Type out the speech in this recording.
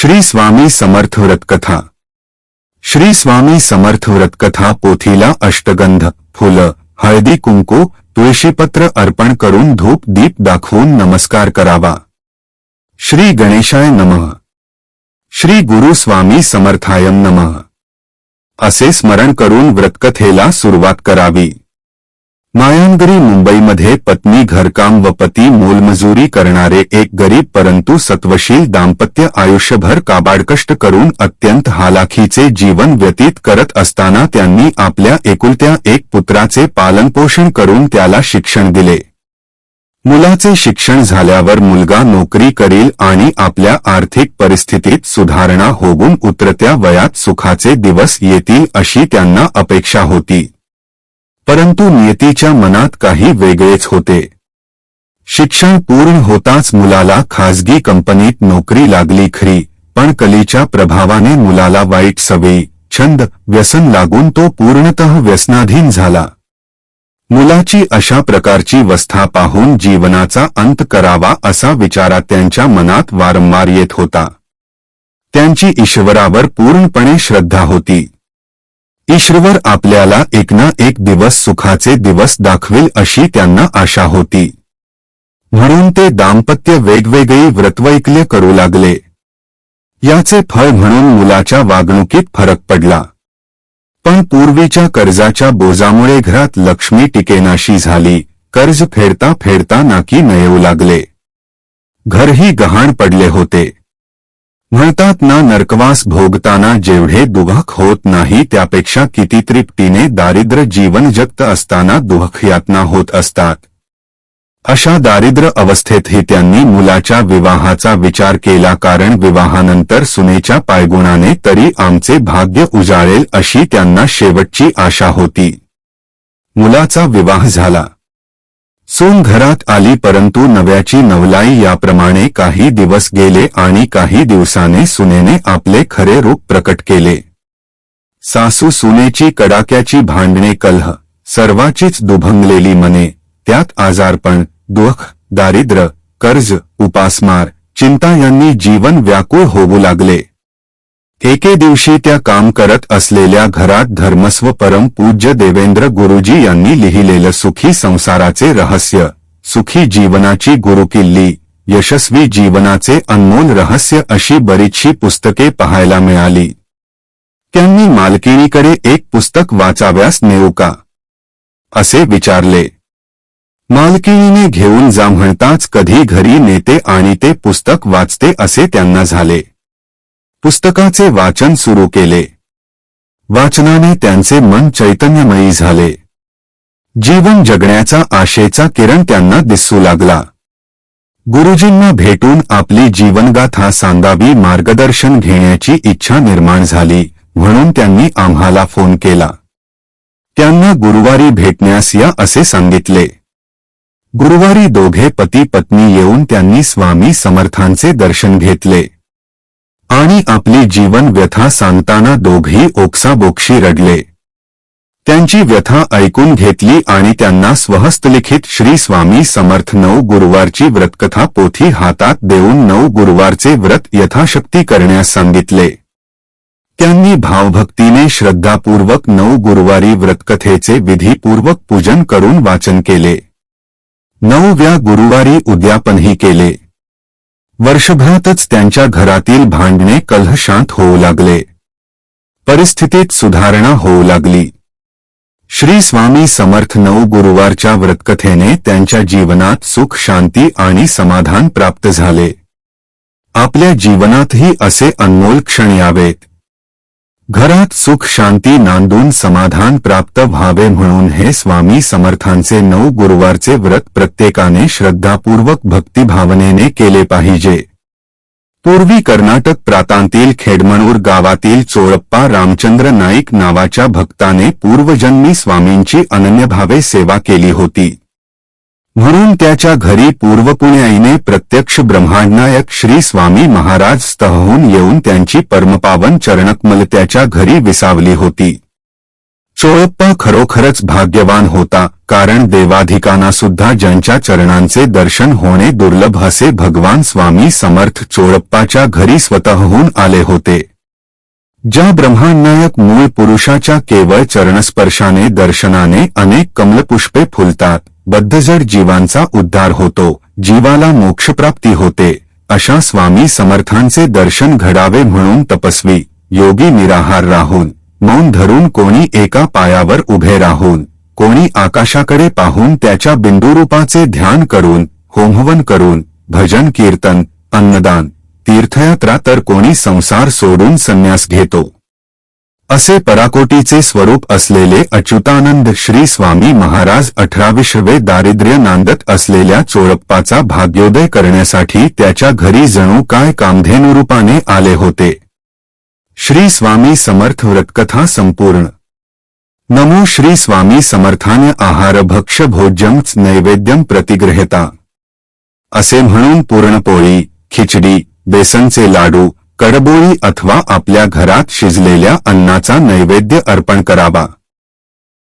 श्री स्वामी समर्थ व्रतकथा. श्री स्वामी समर्थ व्रतकथा पोथीला अष्टगंध फुलं हळदी कुंकू तुळशीपत्र अर्पण करून धूप दीप दाखवून नमस्कार करावा. श्री गणेशाय नमः. श्री गुरु स्वामी समर्थायम नमः. असे स्मरण करून व्रतकथेला सुरुवात करावी. मायांगरी मुंबईमध्ये पत्नी घरकाम व पती मोलमजुरी करणारे एक गरीब परंतु सत्वशील दाम्पत्य आयुष्यभर काबाडकष्ट करून अत्यंत हालाखीचे जीवन व्यतीत करत असताना त्यांनी आपल्या एकुलत्या एक पुत्राचे पालनपोषण करून त्याला शिक्षण दिले. मुलाचे शिक्षण झाल्यावर मुलगा नोकरी करील आणि आपल्या आर्थिक परिस्थितीत सुधारणा होऊन उतरत्या वयात सुखाचे दिवस येतील अशी त्यांना अपेक्षा होती. परंतु नियतीच्या मनात काही वेगळेच होते. शिक्षण पूर्ण होताच मुलाला खासगी कंपनीत नोकरी लागली खरी पण कलीच्या प्रभावाने मुलाला वाईट सवयी छंद व्यसन लागून तो पूर्णतः व्यसनाधीन झाला. मुलाची अशा प्रकारची वस्था पाहून जीवनाचा अंत करावा असा विचारा त्यांच्या मनात वारंवार येत होता. त्यांची ईश्वरावर पूर्णपणे श्रद्धा होती. ईश्वर आपल्याला एक ना एक दिवस सुखाचे दिवस दाखवेल अशी त्यांना आशा होती. म्हणून ते दाम्पत्य वेगवेगळी व्रतवैकल्य करू लागले. याचे फळ म्हणून मुलाच्या वागणुकीत फरक पडला. पण पूर्वीच्या कर्जाच्या बोजामुळे घरात लक्ष्मी टिकेनाशी झाली कर्ज फेडता फेडता नाकी नयवू लागले. घरही गहाण पडले होते. म्हणतात ना नरकवास भोगताना जेवढे दुःख होत नाही त्यापेक्षा किती तृप्तीने दारिद्र्य जीवन जगत असताना दुःख यातना होत असतात. अशा दारिद्र्य अवस्थेतही त्यांनी मुलाच्या विवाहाचा विचार केला कारण विवाहानंतर सुनेच्या पायगुणाने तरी आमचे भाग्य उजाळेल अशी त्यांना शेवटची आशा होती. मुलाचा विवाह झाला. सून घरात आली परंतु नव्याची नवलाई याप्रमाणे काही दिवस गेले आणि काही दिवसाने सुनेने आपले खरे रूप प्रकट केले. सासू सुनेची कडाक्याची भांडणे कलह सर्वाचीच दुभंगलेली मने त्यात आजारपण दुःख दारिद्र्य कर्ज उपासमार चिंता यांनी जीवन व्याकुळ होऊ लागले. एके दिवशी त्या काम करत असलेल्या घरात धर्मस्व परम पूज्य देवेंद्र गुरुजी यांनी लिहिलेलं सुखी संसाराचे रहस्य सुखी जीवनाची गुरुकिल्ली यशस्वी जीवनाचे अनमोल रहस्य अशी बरीचशी पुस्तके पाहायला मिळाली. त्यांनी मालकिणीकडे एक पुस्तक वाचाव्यास नेऊ का असे विचारले. मालकिणीने घेऊन जा म्हणताच कधी घरी नेते आणि ते पुस्तक वाचते असे त्यांना झाले. पुस्तकाचे वाचन सुरू केले. वाचनाने त्यांचे मन चैतन्यमयी झाले. जीवन जगण्याचा आशेचा किरण त्यांना दिसू लागला. गुरुजींना भेटून आपली जीवनगाथा सांगावी मार्गदर्शन घेण्याची इच्छा निर्माण झाली म्हणून त्यांनी आम्हाला फोन केला. त्यांना गुरुवारी भेटण्यास या असे सांगितले. गुरुवारी दोघे पती पत्नी येऊन त्यांनी स्वामी समर्थांचे दर्शन घेतले. आणि आपली जीवन व्यथा सांगताना दोघही ओक्साबोक्षी रडले. त्यांची व्यथा ऐकून घेतली आणि त्यांना स्वहस्तलिखित श्री स्वामी समर्थ नऊ गुरुवारची व्रतकथा पोथी हातात देऊन नऊ गुरुवारचे व्रत यथाशक्ती करण्यास सांगितले. त्यांनी भावभक्तीने श्रद्धापूर्वक नऊ गुरुवारी व्रतकथेचे विधीपूर्वक पूजन करून वाचन केले. नवव्या गुरुवारी उद्यापनही केले. वर्षभरातच त्यांच्या घरातील भांडणे कलहशांत होऊ लागले. परिस्थितीत सुधारणा होऊ लागली. श्री स्वामी समर्थ नऊ गुरुवारच्या व्रतकथेने त्यांच्या जीवनात सुख शांती आणि समाधान प्राप्त झाले. आपल्या जीवनातही असे अनमोल क्षण यावेत. घरात सुख शांती नांदून समाधान प्राप्त व्हावे म्हणून हे स्वामी समर्थांचे नऊ गुरुवारचे व्रत प्रत्येकाने श्रद्धापूर्वक भक्तिभावनेने केले पाहिजे. पूर्वी कर्नाटक प्रांतांतील खेडमणूर गावातील चोळप्पा रामचंद्र नाईक नावाच्या भक्ताने पूर्वजन्मी स्वामींची अनन्यभावे सेवा केली होती. म्हणून त्याच्या घरी पूर्वपुण्याईने प्रत्यक्ष ब्रह्मांडनायक श्री स्वामी महाराज स्तहून येऊन त्यांची परमपावन चरणकमल त्याच्या घरी विसावली होती. चोळप्पा खरोखरच भाग्यवान होता कारण देवाधिकांना सुद्धा ज्यांच्या चरणांचे दर्शन होणे दुर्लभ असे भगवान स्वामी समर्थ चोळप्पाच्या घरी स्वतःहून आले होते. ज्या ब्रह्मांडनायक मूळ पुरुषाच्या केवळ चरणस्पर्शाने दर्शनाने अनेक कमलपुष्पे फुलतात बद्धजड जीवांचा उद्धार होतो जीवाला मोक्षप्राप्ती होते अशा स्वामी समर्थांचे दर्शन घडावे म्हणून तपस्वी योगी निराहार राहून मौन धरून कोणी एका पायावर उभे राहून कोणी आकाशाकडे पाहून त्याच्या बिंदुरूपाचे ध्यान करून होमहवन करून भजन कीर्तन अन्नदान तीर्थयात्रा तर कोणी संसार सोडून संन्यास घेतो. असे पराकोटीचे स्वरूप असलेले अच्युतानंद श्री स्वामी महाराज अठराविशवे दारिद्र्य नांदत असलेल्या चोळप्पाचा भाग्योदय करण्यासाठी त्याच्या घरी जणू काय कामधेनुरूपाने आले होते. श्री स्वामी समर्थ व्रतकथा संपूर्ण. नमो श्री स्वामी समर्थान आहार भक्ष भोज्यम नैवेद्यम प्रतिग्रहता. असे म्हणून पुरणपोळी खिचडी बेसनचे लाडू कडबोळी अथवा आपल्या घरात शिजलेल्या अन्नाचा नैवेद्य अर्पण करावा.